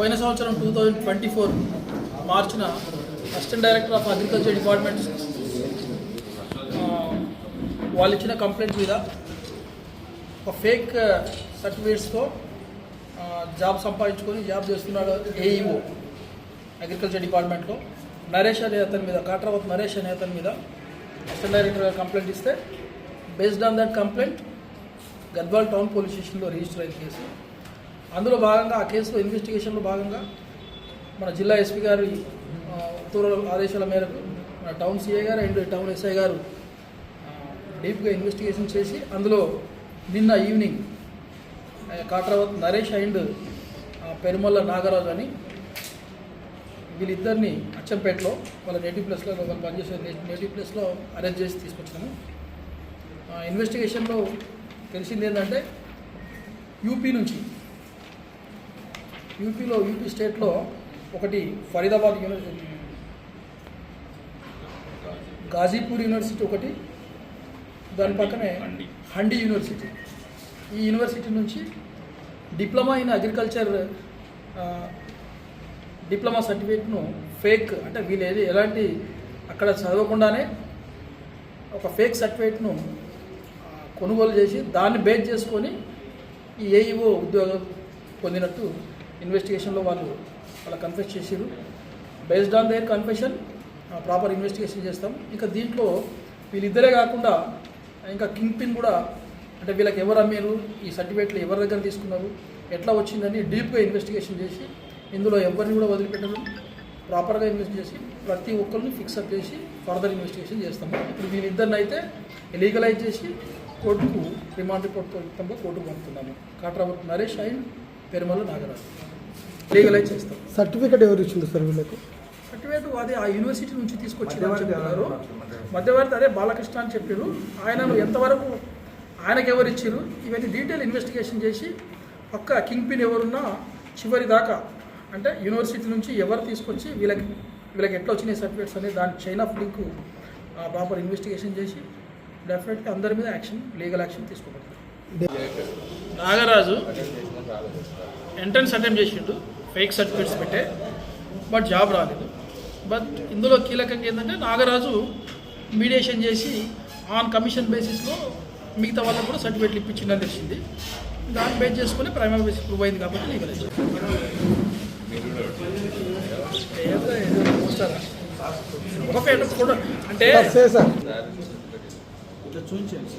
పోయిన సంవత్సరం two thousand twenty four మార్చిన assistant director of agriculture department వాళ్ళు ఇచ్చిన కంప్లైంట్ మీద ఒక ఫేక్ సర్టిఫికేట్స్తో జాబ్ సంపాదించుకొని జాబ్ చేస్తున్నాడు ఏఈఓ అగ్రికల్చర్ డిపార్ట్మెంట్లో నరేష్ అనే అతని మీద కాట్రావత్ నరేష్ అనే అతని మీద అసిస్టెంట్ డైరెక్టర్ కంప్లైంట్ ఇస్తే based on that complaint Gadwal town police స్టేషన్లో రిజిస్టర్ అయిన కేసు అందులో భాగంగా ఆ కేసులో ఇన్వెస్టిగేషన్లో భాగంగా మన జిల్లా ఎస్పీ గారి ఆ, ఉత్తర్వుల ఆదేశాల మేరకు మన town CI garu and town SI garu డీప్గా ఇన్వెస్టిగేషన్ చేసి అందులో నిన్న ఈవినింగ్ కాట్రావత్ నరేష్ అండ్ పెరుమల్ల నాగరాజు అని వీళ్ళిద్దరిని అచ్చంపేటలో వాళ్ళ నేటివ్ ప్లేస్లో వాళ్ళు పనిచేసే నేటివ్ ప్లేస్లో అరెస్ట్ చేసి తీసుకొచ్చాము ఆ, ఇన్వెస్టిగేషన్లో తెలిసింది ఏంటంటే యూపీ నుంచి యూపీలో యూపీ స్టేట్లో ఒకటి ఫరీదాబాద్ యూనివర్సిటీ. గాజీపూర్ యూనివర్సిటీ ఒకటి దాని పక్కనే హండి. యూనివర్సిటీ. ఈ యూనివర్సిటీ నుంచి డిప్లొమా ఇన్ అగ్రికల్చర్ డిప్లొమా సర్టిఫికేట్ను ఫేక్ అంటే వీళ్ళు ఎలాంటి అక్కడ చదవకుండానే ఒక ఫేక్ సర్టిఫికేట్ను కొనుగోలు చేసి దాన్ని బేస్ చేసుకొని ఈ ఏఈఓ ఉద్యోగం పొందినట్టు ఇన్వెస్టిగేషన్లో వాళ్ళు వాళ్ళ కన్ఫెస్ చేసిరు based on their confession proper investigation చేస్తాం. ఇంకా దీంట్లో వీళ్ళిద్దరే కాకుండా ఇంకా కింగ్ పిన్ కూడా అంటే వీళ్ళకి ఎవరు అమ్మారు ఈ సర్టిఫికేట్లు ఎవరి దగ్గర తీసుకున్నారు ఎట్లా వచ్చిందని డీప్గా ఇన్వెస్టిగేషన్ చేసి ఇందులో ఎవరిని కూడా వదిలిపెట్టడం ప్రాపర్గా ఇన్వెస్ట్ చేసి ప్రతి ఒక్కరిని ఫిక్సప్ చేసి ఫర్దర్ ఇన్వెస్టిగేషన్ చేస్తాము ఇప్పుడు వీళ్ళిద్దరిని అయితే లీగలైజ్ చేసి కోర్టుకు రిమాండ్ రిపోర్ట్ కోర్టుకు పంపుతున్నాము కాట్రాబత్ నరేష్ అండ్ పెరుమల నాగరాజు. లీగలైజ్ చేస్తాం. సర్టిఫికేట్ ఎవరు ఇచ్చింది సార్ వీళ్ళకి? సర్టిఫికేట్ అది ఆ యూనివర్సిటీ నుంచి చెప్తున్నారు మధ్యవర్తి అదే బాలకృష్ణ అని చెప్పారు. ఆయనను ఎంతవరకు ఆయనకు ఎవరు ఇచ్చారు? ఇవన్నీ డీటెయిల్ ఇన్వెస్టిగేషన్ చేసి పక్క కింగ్ పిన్ ఎవరున్నా చివరి దాకా అంటే యూనివర్సిటీ నుంచి ఎవరు తీసుకొచ్చి వీళ్ళకి వీళ్ళకి ఎట్లా వచ్చినాయి సర్టిఫికేట్స్ అనేది దాని chain of link proper investigation చేసి డెఫినెట్గా అందరి మీద యాక్షన్ లీగల్ యాక్షన్ తీసుకోబడుతుంది నాగరాజు ఎంట్రన్స్ అటెంప్ట్ చేసిండు. ఫేక్ సర్టిఫికేట్స్ పెట్టే బట్ జాబ్ రాలేదు. బట్ ఇందులో కీలకంగా ఏంటంటే నాగరాజు మీడియేషన్ చేసి ఆన్ కమిషన్ బేసిస్లో మిగతా వాళ్ళకు కూడా సర్టిఫికేట్లు ఇప్పించిందని తెలిసింది. దాన్ని బేస్ చేసుకుని ప్రైమరీ బేసిస్ ప్రూవ్ అయింది కాబట్టి లీగల్ ఒక ఫోటో అంటే చూపించండి